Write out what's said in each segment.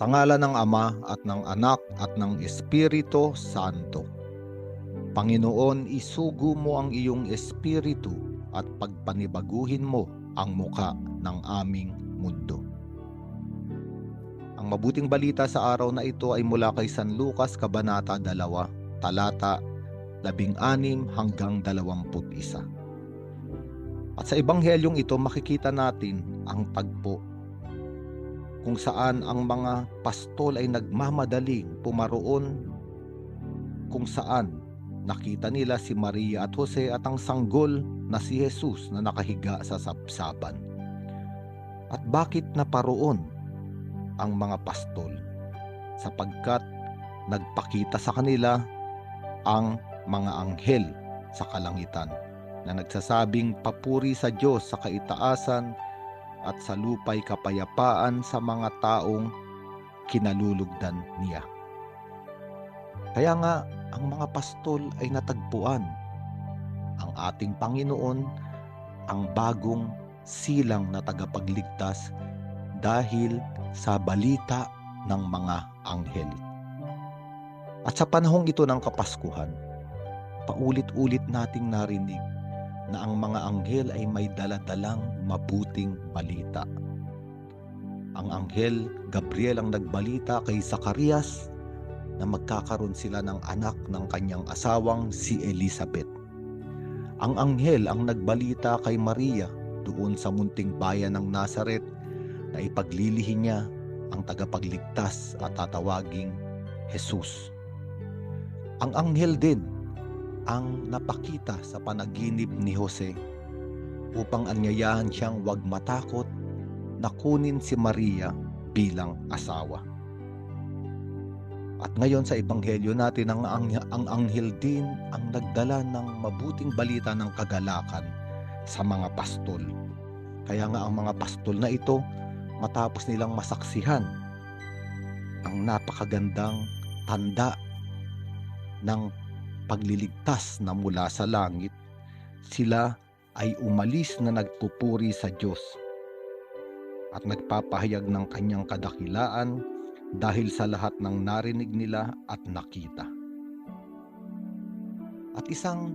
Sa ngala ng Ama at ng Anak at ng Espiritu Santo. Panginoon, isugo mo ang iyong espiritu at pagpanibaguhin mo ang muka ng aming mundo. Ang mabuting balita sa araw na ito ay mula kay San Lucas, Kabanata 2, talata 16 hanggang 21. At sa ebanghelyong ito makikita natin ang tagpo kung saan ang mga pastol ay nagmamadaling pumaroon kung saan nakita nila si Maria at Jose at ang sanggol na si Jesus na nakahiga sa sapsaban. At bakit naparoon ang mga pastol? Sapagkat nagpakita sa kanila ang mga anghel sa kalangitan na nagsasabing papuri sa Diyos sa kaitaasan at sa lupay kapayapaan sa mga taong kinalulugdan niya. Kaya nga, ang mga pastol ay natagpuan. Ang ating Panginoon, ang bagong silang na tagapagligtas dahil sa balita ng mga anghel. At sa panahong ito ng Kapaskuhan, paulit-ulit nating narinig na ang mga anghel ay may daladalang mabuting balita. Ang anghel Gabriel ang nagbalita kay Zacarias na magkakaroon sila ng anak ng kanyang asawang si Elizabeth. Ang anghel ang nagbalita kay Maria doon sa munting bayan ng Nazaret na ipaglilihin niya ang tagapagligtas at tatawaging Jesus. Ang anghel din ang napakita sa panaginip ni Jose upang anyayahan siyang huwag matakot na kunin si Maria bilang asawa. At ngayon sa ebanghelyo natin ang, ang, ang anghel din ang nagdala ng mabuting balita ng kagalakan sa mga pastol. Kaya nga ang mga pastol na ito matapos nilang masaksihan ang napakagandang tanda ng pagliligtas na mula sa langit, sila ay umalis na nagpupuri sa Diyos at nagpapahayag ng kanyang kadakilaan dahil sa lahat ng narinig nila at nakita. At isang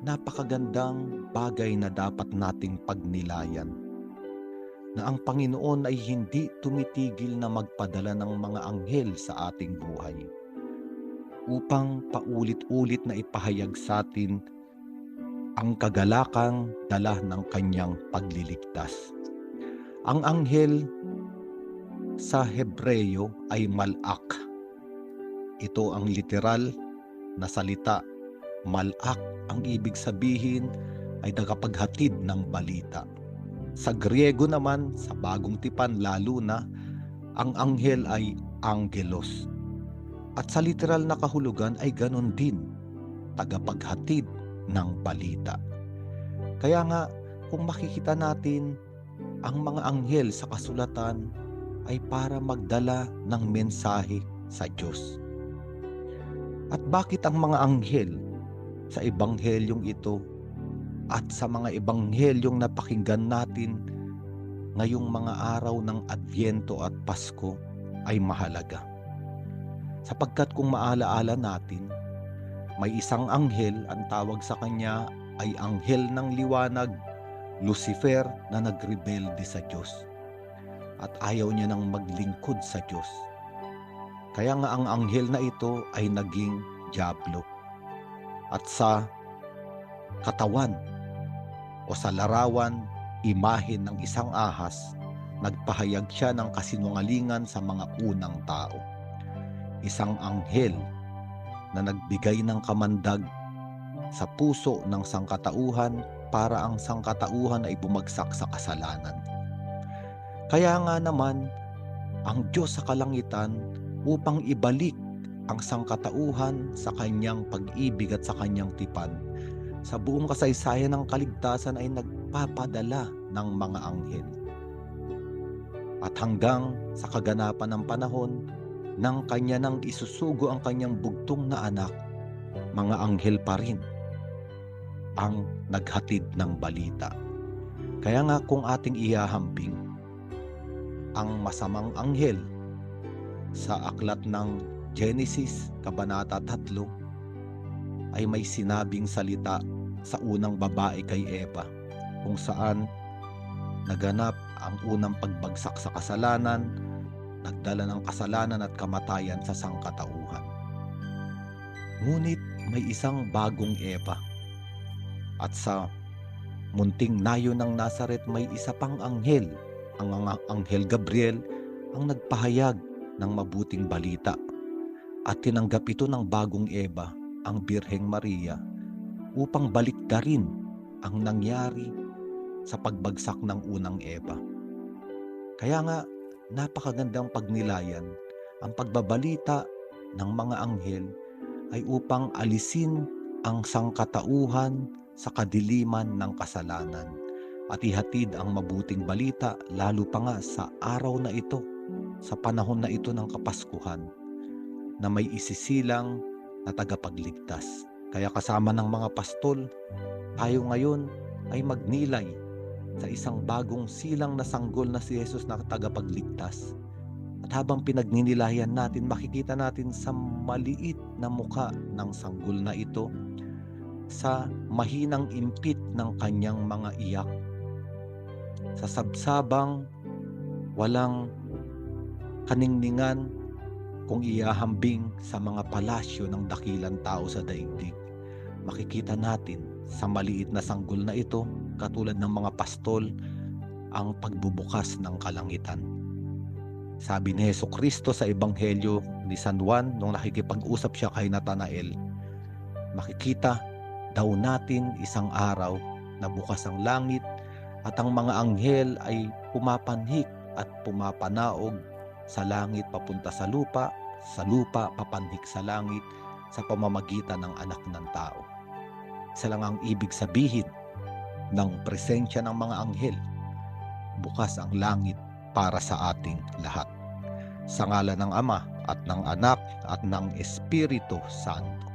napakagandang bagay na dapat nating pagnilayan na ang Panginoon ay hindi tumitigil na magpadala ng mga anghel sa ating buhay upang paulit-ulit na ipahayag sa atin ang kagalakang dala ng kanyang pagliligtas. Ang anghel sa Hebreyo ay malak. Ito ang literal na salita. Malak ang ibig sabihin ay tagapaghatid ng balita. Sa Griego naman, sa bagong tipan lalo na, ang anghel ay angelos. At sa literal na kahulugan ay ganon din, tagapaghatid ng balita. Kaya nga, kung makikita natin ang mga anghel sa kasulatan ay para magdala ng mensahe sa Diyos. At bakit ang mga anghel sa ebanghelyong ito at sa mga ebanghelyong napakinggan natin ngayong mga araw ng Adbyento at Pasko ay mahalaga. Sapagkat kung maalaala natin, may isang anghel, ang tawag sa kanya ay anghel ng liwanag, Lucifer na nagrebelde sa Diyos at ayaw niya nang maglingkod sa Diyos. Kaya nga ang anghel na ito ay naging Diablo. At sa katawan o sa larawan, imahin ng isang ahas, nagpahayag siya ng kasinungalingan sa mga unang tao. Isang anghel na nagbigay ng kamandag sa puso ng sangkatauhan para ang sangkatauhan ay bumagsak sa kasalanan. Kaya nga naman, ang Diyos sa kalangitan upang ibalik ang sangkatauhan sa kanyang pag-ibig at sa kanyang tipan. Sa buong kasaysayan ng kaligtasan ay nagpapadala ng mga anghel. At hanggang sa kaganapan ng panahon, ng kanya nang isusugo ang kanyang bugtong na anak, mga anghel pa rin ang naghatid ng balita. Kaya nga kung ating ihahambing ang masamang anghel sa aklat ng Genesis, Kabanata 3, ay may sinabing salita sa unang babae kay Eva kung saan naganap ang unang pagbagsak sa kasalanan, nagdala ng kasalanan at kamatayan sa sangkatauhan. Ngunit may isang bagong Eva. At sa munting nayo ng Nazaret may isa pang anghel, ang ang- anghel Gabriel, ang nagpahayag ng mabuting balita. At tinanggap ito ng bagong Eva, ang Birheng Maria, upang baliktarin ang nangyari sa pagbagsak ng unang Eva. Kaya nga, napakagandang pagnilayan ang pagbabalita ng mga anghel ay upang alisin ang sangkatauhan sa kadiliman ng kasalanan at ihatid ang mabuting balita lalo pa nga sa araw na ito, sa panahon na ito ng Kapaskuhan na may isisilang na tagapagligtas. Kaya kasama ng mga pastol, tayo ngayon ay magnilay sa isang bagong silang na sanggol na si Jesus na tagapagligtas. At habang pinagninilayan natin, makikita natin sa maliit na muka ng sanggol na ito sa mahinang impit ng kanyang mga iyak. Sa sabsabang walang kaningningan kung iahambing sa mga palasyo ng dakilang tao sa daigdig. Makikita natin sa maliit na sanggol na ito, katulad ng mga pastol, ang pagbubukas ng kalangitan. Sabi ni Heso Kristo sa Ebanghelyo ni San Juan nung nakikipag-usap siya kay Natanael, makikita daw natin isang araw na bukas ang langit at ang mga anghel ay pumapanhik at pumapanaog sa langit papunta sa lupa, sa lupa papanhik sa langit sa pamamagitan ng anak ng tao. Isa lang ang ibig sabihin ng presensya ng mga anghel. Bukas ang langit para sa ating lahat. Sa ngala ng Ama at ng Anak at ng Espiritu Santo.